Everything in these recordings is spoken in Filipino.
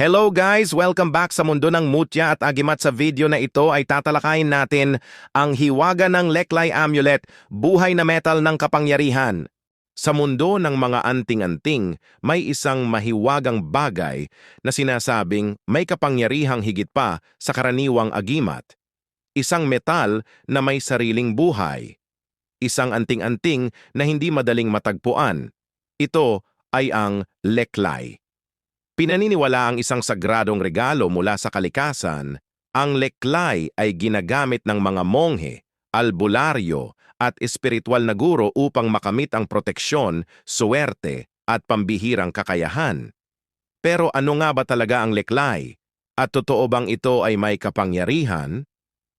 Hello guys! Welcome back sa mundo ng mutya at agimat sa video na ito ay tatalakayin natin ang hiwaga ng Leklay Amulet, buhay na metal ng kapangyarihan. Sa mundo ng mga anting-anting, may isang mahiwagang bagay na sinasabing may kapangyarihang higit pa sa karaniwang agimat. Isang metal na may sariling buhay. Isang anting-anting na hindi madaling matagpuan. Ito ay ang Leklay. Pinaniniwala ang isang sagradong regalo mula sa kalikasan, ang leklay ay ginagamit ng mga monghe, albularyo at espiritual na guro upang makamit ang proteksyon, suwerte at pambihirang kakayahan. Pero ano nga ba talaga ang leklay? At totoo bang ito ay may kapangyarihan?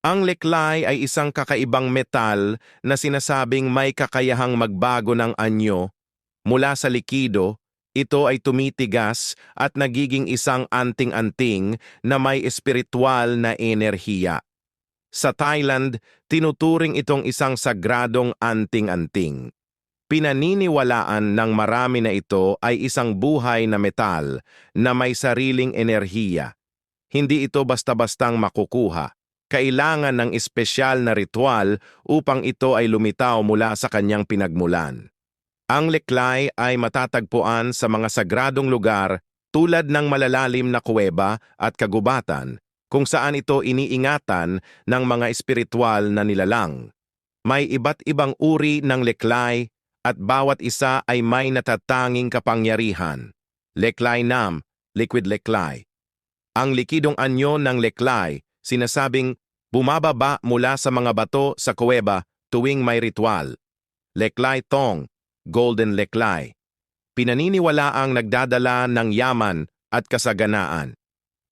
Ang leklay ay isang kakaibang metal na sinasabing may kakayahang magbago ng anyo mula sa likido ito ay tumitigas at nagiging isang anting-anting na may espiritual na enerhiya. Sa Thailand, tinuturing itong isang sagradong anting-anting. Pinaniniwalaan ng marami na ito ay isang buhay na metal na may sariling enerhiya. Hindi ito basta-bastang makukuha. Kailangan ng espesyal na ritual upang ito ay lumitaw mula sa kanyang pinagmulan. Ang leklay ay matatagpuan sa mga sagradong lugar tulad ng malalalim na kuweba at kagubatan kung saan ito iniingatan ng mga espiritual na nilalang. May iba't ibang uri ng leklay at bawat isa ay may natatanging kapangyarihan. Leklay nam, liquid leklay. Ang likidong anyo ng leklay, sinasabing bumababa mula sa mga bato sa kuweba tuwing may ritual. Leklay tong, Golden Leklay. Pinaniniwala ang nagdadala ng yaman at kasaganaan.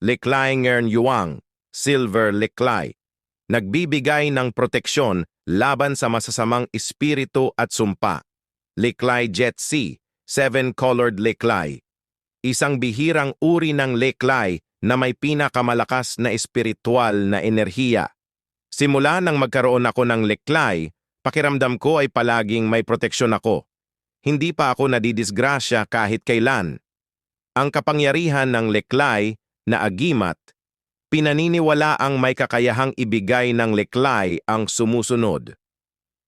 Leklay Ngern Yuang, Silver Leklay. Nagbibigay ng proteksyon laban sa masasamang espiritu at sumpa. Leklay Jet Sea, Seven-Colored Leklay. Isang bihirang uri ng leklay na may pinakamalakas na espiritual na enerhiya. Simula nang magkaroon ako ng leklay, pakiramdam ko ay palaging may proteksyon ako hindi pa ako nadidisgrasya kahit kailan. Ang kapangyarihan ng leklay na agimat, pinaniniwala ang may kakayahang ibigay ng leklay ang sumusunod.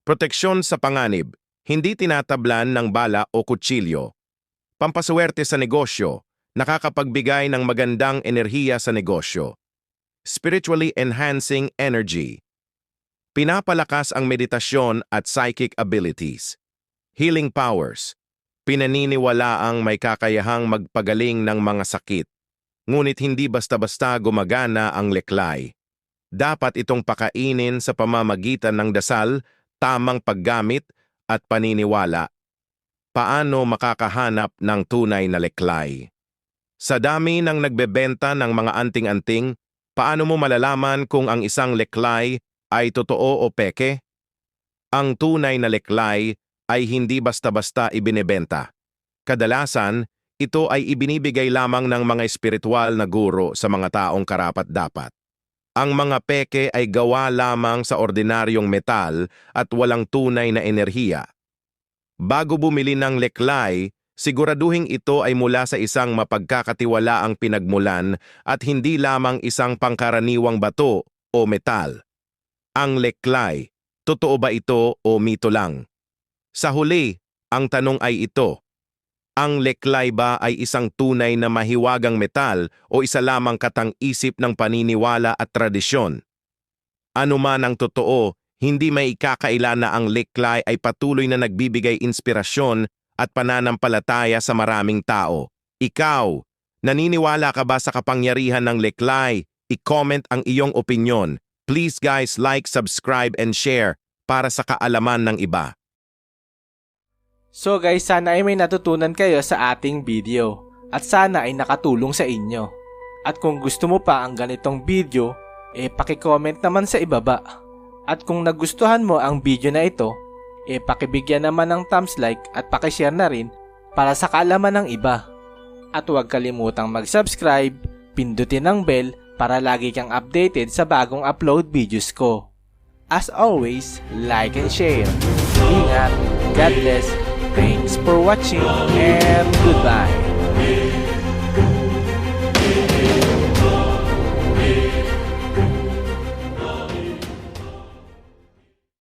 Proteksyon sa panganib, hindi tinatablan ng bala o kutsilyo. Pampaswerte sa negosyo, nakakapagbigay ng magandang enerhiya sa negosyo. Spiritually enhancing energy. Pinapalakas ang meditasyon at psychic abilities healing powers. Pinaniniwala ang may kakayahang magpagaling ng mga sakit. Ngunit hindi basta-basta gumagana ang leklay. Dapat itong pakainin sa pamamagitan ng dasal, tamang paggamit, at paniniwala. Paano makakahanap ng tunay na leklay? Sa dami ng nagbebenta ng mga anting-anting, paano mo malalaman kung ang isang leklay ay totoo o peke? Ang tunay na leklay ay hindi basta-basta ibinebenta. Kadalasan, ito ay ibinibigay lamang ng mga espiritual na guro sa mga taong karapat-dapat. Ang mga peke ay gawa lamang sa ordinaryong metal at walang tunay na enerhiya. Bago bumili ng leklay, siguraduhin ito ay mula sa isang mapagkakatiwalaang pinagmulan at hindi lamang isang pangkaraniwang bato o metal. Ang leklay, totoo ba ito o mito lang? Sa huli, ang tanong ay ito. Ang leklay ba ay isang tunay na mahiwagang metal o isa lamang katang-isip ng paniniwala at tradisyon? Ano man ang totoo, hindi may ikakaila na ang leklay ay patuloy na nagbibigay inspirasyon at pananampalataya sa maraming tao. Ikaw, naniniwala ka ba sa kapangyarihan ng leklay? I-comment ang iyong opinyon. Please guys like, subscribe, and share para sa kaalaman ng iba. So guys, sana ay may natutunan kayo sa ating video at sana ay nakatulong sa inyo. At kung gusto mo pa ang ganitong video, eh paki-comment naman sa ibaba. At kung nagustuhan mo ang video na ito, eh pakibigyan naman ng thumbs like at pakishare na rin para sa kaalaman ng iba. At huwag kalimutang mag-subscribe, pindutin ang bell para lagi kang updated sa bagong upload videos ko. As always, like and share. Ingat, God bless, Thanks for watching and goodbye.